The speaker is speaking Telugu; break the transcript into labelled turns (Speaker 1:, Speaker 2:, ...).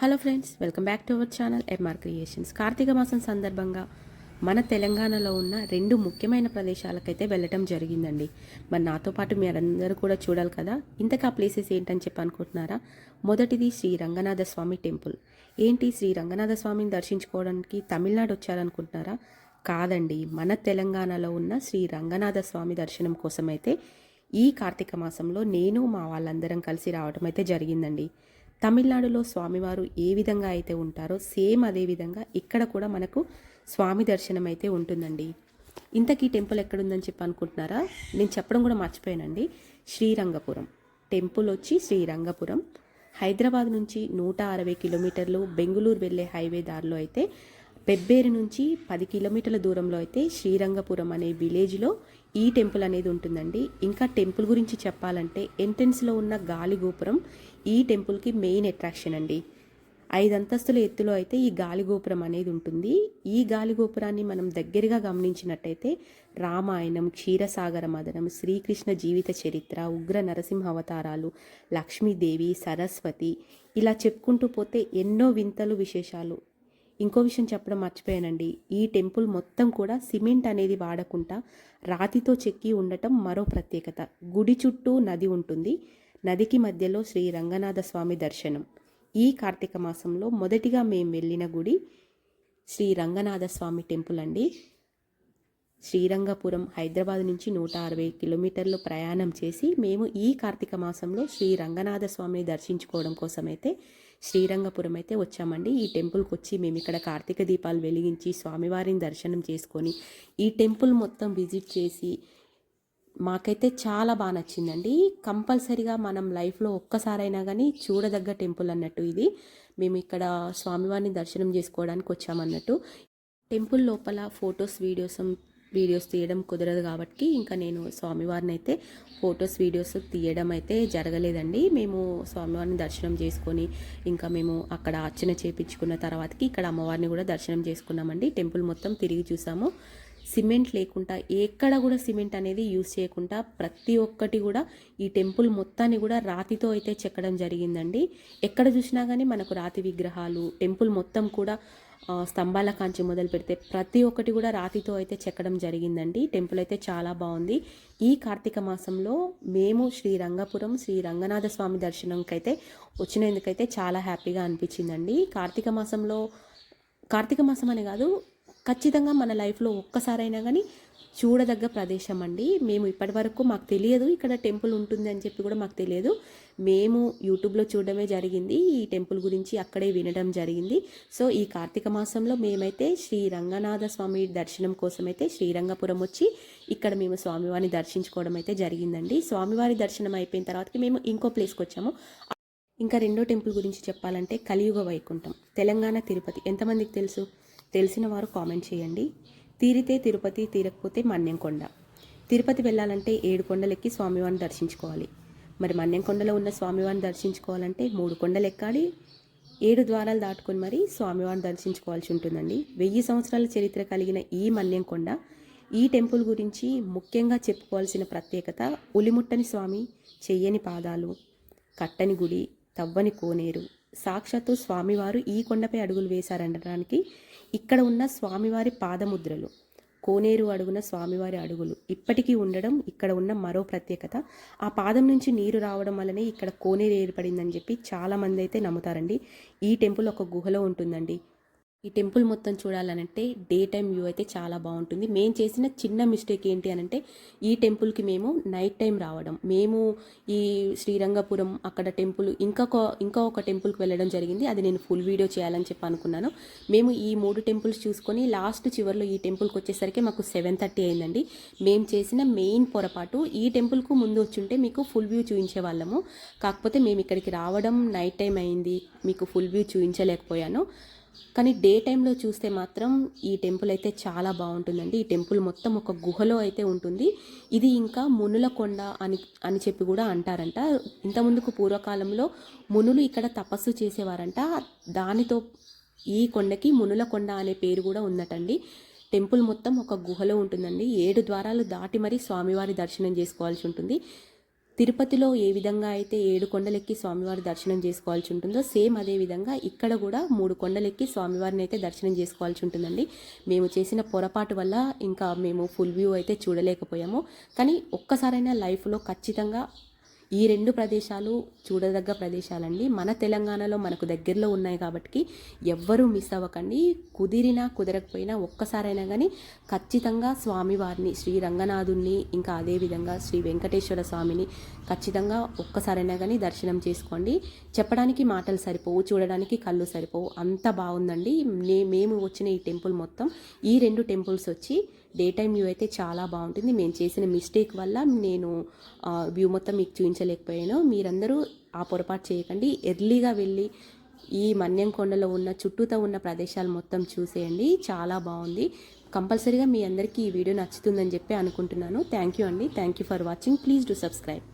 Speaker 1: Hello friends welcome back to our channel MR creations. Karthika మాసం సందర్భంగా మన తెలంగాణలో ఉన్న రెండు ముఖ్యమైన ప్రదేశాలకైతే వెళ్ళటం జరిగిందండి. మరి నాతో పాటు మీరందరూ కూడా చూడాలి కదా ఇంతకు ఆ ప్లేసెస్ ఏంటని చెప్పి అనుకుంటున్నారా? మొదటిది శ్రీ రంగనాథ స్వామి టెంపుల్. ఏంటి శ్రీ రంగనాథ స్వామిని దర్శించుకోవడానికి తమిళనాడు వచ్చారనుకుంటున్నారా? కాదండి మన తెలంగాణలో ఉన్న శ్రీ రంగనాథ స్వామి దర్శనం కోసమైతే ఈ కార్తీక మాసంలో నేను మా వాళ్ళందరం కలిసి రావడం అయితే జరిగిందండి. తమిళనాడులో స్వామివారు ఏ విధంగా అయితే ఉంటారో సేమ్ అదే విధంగా ఇక్కడ కూడా మనకు స్వామి దర్శనం అయితే ఉంటుందండి. ఇంతకీ టెంపుల్ ఎక్కడుందని చెప్పి అనుకుంటున్నారా? నేను చెప్పడం కూడా మర్చిపోయానండి. శ్రీరంగపురం. టెంపుల్ వచ్చి శ్రీరంగపురం. హైదరాబాద్ నుంచి నూట అరవై కిలోమీటర్లు బెంగళూరు వెళ్ళే హైవే దారిలో అయితే పెబ్బేరు నుంచి పది కిలోమీటర్ల దూరంలో అయితే శ్రీరంగపురం అనే విలేజ్లో ఈ టెంపుల్ అనేది ఉంటుందండి. ఇంకా టెంపుల్ గురించి చెప్పాలంటే ఎంట్రెన్స్లో ఉన్న గాలి గోపురం ఈ టెంపుల్కి మెయిన్ అట్రాక్షన్ అండి. ఐదు అంతస్తుల ఎత్తులో అయితే ఈ గాలి గోపురం అనేది ఉంటుంది. ఈ గాలి గోపురాన్ని మనం దగ్గరగా గమనించినట్టయితే రామాయణం క్షీరసాగర మదనం శ్రీకృష్ణ జీవిత చరిత్ర ఉగ్ర నరసింహ అవతారాలు లక్ష్మీదేవి సరస్వతి ఇలా చెప్పుకుంటూ పోతే ఎన్నో వింతలు విశేషాలు ఇంకో విషయం చెప్పడం మర్చిపోయానండి. ఈ టెంపుల్ మొత్తం కూడా సిమెంట్ అనేది వాడకుండా రాతితో చెక్కి ఉండటం మరో ప్రత్యేకత. గుడి చుట్టూ నది ఉంటుంది. నదికి మధ్యలో శ్రీ రంగనాథ స్వామి దర్శనం. ఈ కార్తీక మాసంలో మొదటిగా మేము వెళ్ళిన గుడి శ్రీ రంగనాథ స్వామి టెంపుల్ అండి. శ్రీరంగపురం హైదరాబాద్ నుంచి నూట అరవై కిలోమీటర్లు ప్రయాణం చేసి మేము ఈ కార్తీక మాసంలో శ్రీ రంగనాథ స్వామిని దర్శించుకోవడం అయితే శ్రీరంగపురం అయితే వచ్చామండి. ఈ టెంపుల్కి వచ్చి మేము ఇక్కడ కార్తీక దీపాలు వెలిగించి స్వామివారిని దర్శనం చేసుకొని ఈ టెంపుల్ మొత్తం విజిట్ చేసి మాకైతే చాలా బాగా నచ్చిందండి. కంపల్సరిగా మనం లైఫ్లో ఒక్కసారైనా కానీ చూడదగ్గ టెంపుల్ అన్నట్టు ఇది. మేము ఇక్కడ స్వామివారిని దర్శనం చేసుకోవడానికి వచ్చామన్నట్టు. టెంపుల్ లోపల ఫొటోస్ వీడియోస్ వీడియోస్ తీయడం కుదరదు కాబట్టి ఇంకా నేను స్వామివారిని అయితే ఫొటోస్ వీడియోస్ తీయడం అయితే జరగలేదండి. మేము స్వామివారిని దర్శనం చేసుకొని ఇంకా మేము అక్కడ అర్చన చేపించుకున్న తర్వాతకి ఇక్కడ అమ్మవారిని కూడా దర్శనం చేసుకున్నామండి. టెంపుల్ మొత్తం తిరిగి చూసాము. సిమెంట్ లేకుండా ఎక్కడ కూడా సిమెంట్ అనేది యూజ్ చేయకుండా ప్రతి ఒక్కటి కూడా ఈ టెంపుల్ మొత్తాన్ని కూడా రాతితో అయితే చెక్కడం జరిగిందండి. ఎక్కడ చూసినా కానీ మనకు రాతి విగ్రహాలు టెంపుల్ మొత్తం కూడా స్తంభాల కాంచి మొదలు పెడితే ప్రతి ఒక్కటి కూడా రాతితో అయితే చెక్కడం జరిగిందండి. టెంపుల్ అయితే చాలా బాగుంది. ఈ కార్తీక మాసంలో మేము శ్రీ రంగపురం శ్రీ రంగనాథ స్వామి దర్శనంకైతే వచ్చినందుకైతే చాలా హ్యాపీగా అనిపించిందండి. కార్తీక మాసంలో కార్తీక మాసం అనే కాదు ఖచ్చితంగా మన లైఫ్లో ఒక్కసారైనా కానీ చూడదగ్గ ప్రదేశం అండి. మేము ఇప్పటి వరకు మాకు తెలియదు ఇక్కడ టెంపుల్ ఉంటుంది అని చెప్పి కూడా మాకు తెలియదు. మేము యూట్యూబ్లో చూడడమే జరిగింది. ఈ టెంపుల్ గురించి అక్కడే వినడం జరిగింది. సో ఈ కార్తీక మాసంలో మేమైతే శ్రీ రంగనాథ స్వామి దర్శనం కోసం అయితే శ్రీరంగపురం వచ్చి ఇక్కడ మేము స్వామివారిని దర్శించుకోవడం అయితే జరిగిందండి. స్వామివారి దర్శనం అయిపోయిన తర్వాతకి మేము ఇంకో ప్లేస్కి వచ్చాము. ఇంకా రెండో టెంపుల్ గురించి చెప్పాలంటే కలియుగ వైకుంఠం తెలంగాణ తిరుపతి. ఎంతమందికి తెలుసు? తెలిసిన వారు కామెంట్ చేయండి. తీరితే తిరుపతి తీరకపోతే మన్యంకొండ. తిరుపతి వెళ్ళాలంటే ఏడు కొండలెక్కి స్వామివారిని దర్శించుకోవాలి. మరి మన్యంకొండలో ఉన్న స్వామివారిని దర్శించుకోవాలంటే మూడు కొండలు ఎక్కాలి ఏడు ద్వారాలు దాటుకొని మరి స్వామివారిని దర్శించుకోవాల్సి ఉంటుందండి. వెయ్యి సంవత్సరాల చరిత్ర కలిగిన ఈ మన్యంకొండ ఈ టెంపుల్ గురించి ముఖ్యంగా చెప్పుకోవాల్సిన ప్రత్యేకత ఉలిముట్టని స్వామి చెయ్యని పాదాలు కట్టని గుడి తవ్వని కోనేరు సాక్షాత్తు స్వామివారు ఈ కొండపై అడుగులు వేశారనడానికి ఇక్కడ ఉన్న స్వామివారి పాదముద్రలు కోనేరు అడుగున స్వామివారి అడుగులు ఇప్పటికీ ఉండడం ఇక్కడ ఉన్న మరో ప్రత్యేకత. ఆ పాదం నుంచి నీరు రావడం వల్లనే ఇక్కడ కోనేరు ఏర్పడిందని చెప్పి చాలామంది అయితే నమ్ముతారండి. ఈ టెంపుల్ ఒక గుహలో ఉంటుందండి. ఈ టెంపుల్ మొత్తం చూడాలనంటే డే టైం వ్యూ అయితే చాలా బాగుంటుంది. మేము చేసిన చిన్న మిస్టేక్ ఏంటి అనంటే ఈ టెంపుల్కి మేము నైట్ టైం రావడం. మేము ఈ శ్రీరంగపురం అక్కడ టెంపుల్ ఇంకొక ఇంకా ఒక టెంపుల్కి వెళ్ళడం జరిగింది. అది నేను ఫుల్ వీడియో చేయాలని చెప్పి అనుకున్నాను. మేము ఈ మూడు టెంపుల్స్ చూసుకొని లాస్ట్ చివరిలో ఈ టెంపుల్కి వచ్చేసరికి మాకు సెవెన్ థర్టీ అయిందండి. మేము చేసిన మెయిన్ పొరపాటు ఈ టెంపుల్కు ముందు వచ్చుంటే మీకు ఫుల్ వ్యూ చూపించే వాళ్ళము. కాకపోతే మేము ఇక్కడికి రావడం నైట్ టైం అయింది. మీకు ఫుల్ వ్యూ చూపించలేకపోయాను కానీ డే టైంలో చూస్తే మాత్రం ఈ టెంపుల్ అయితే చాలా బాగుంటుందండి. ఈ టెంపుల్ మొత్తం ఒక గుహలో అయితే ఉంటుంది. ఇది ఇంకా మునుల కొండ అని అని చెప్పి కూడా అంటారంట. ఇంతకుముందుకు పూర్వకాలంలో మునులు ఇక్కడ తపస్సు చేసేవారంట. దానితో ఈ కొండకి మునుల కొండ అనే పేరు కూడా ఉందటండి. టెంపుల్ మొత్తం ఒక గుహలో ఉంటుందండి. ఏడు ద్వారాలు దాటి మరీ స్వామివారి దర్శనం చేసుకోవాల్సి ఉంటుంది. తిరుపతిలో ఏ విధంగా అయితే ఏడు కొండలెక్కి స్వామివారి దర్శనం చేసుకోవాల్సి ఉంటుందో సేమ్ అదే విధంగా ఇక్కడ కూడా మూడు కొండలెక్కి స్వామివారిని అయితే దర్శనం చేసుకోవాల్సి ఉంటుందండి. మేము చేసిన పొరపాటు వల్ల ఇంకా మేము ఫుల్ వ్యూ అయితే చూడలేకపోయాము. కానీ ఒక్కసారైనా లైఫ్లో ఖచ్చితంగా ఈ రెండు ప్రదేశాలు చూడదగ్గ ప్రదేశాలండి. మన తెలంగాణలో మనకు దగ్గరలో ఉన్నాయి కాబట్టి ఎవ్వరూ మిస్ అవ్వకండి. కుదిరినా కుదరకపోయినా ఒక్కసారైనా కానీ ఖచ్చితంగా స్వామివారిని శ్రీ రంగనాథుణ్ణి ఇంకా అదేవిధంగా శ్రీ వెంకటేశ్వర స్వామిని ఖచ్చితంగా ఒక్కసారైనా కానీ దర్శనం చేసుకోండి. చెప్పడానికి మాటలు సరిపోవు చూడడానికి కళ్ళు సరిపోవు. అంత బాగుందండి. నే మేము వచ్చిన ఈ టెంపుల్ మొత్తం ఈ రెండు టెంపుల్స్ వచ్చి డే టైం వ్యూ అయితే చాలా బాగుంటుంది. మేము చేసిన మిస్టేక్ వల్ల నేను వ్యూ మొత్తం మీకు చూపించలేకపోయాను. మీరందరూ ఆ పొరపాటు చేయకండి. ఎర్లీగా వెళ్ళి ఈ మన్యం కొండలో ఉన్న చుట్టూతో ఉన్న ప్రదేశాలు మొత్తం చూసేయండి. చాలా బాగుంది. కంపల్సరీగా మీ అందరికీ ఈ వీడియో నచ్చుతుందని చెప్పి అనుకుంటున్నాను. థ్యాంక్ యూ అండి. Thank you for watching. Please do subscribe.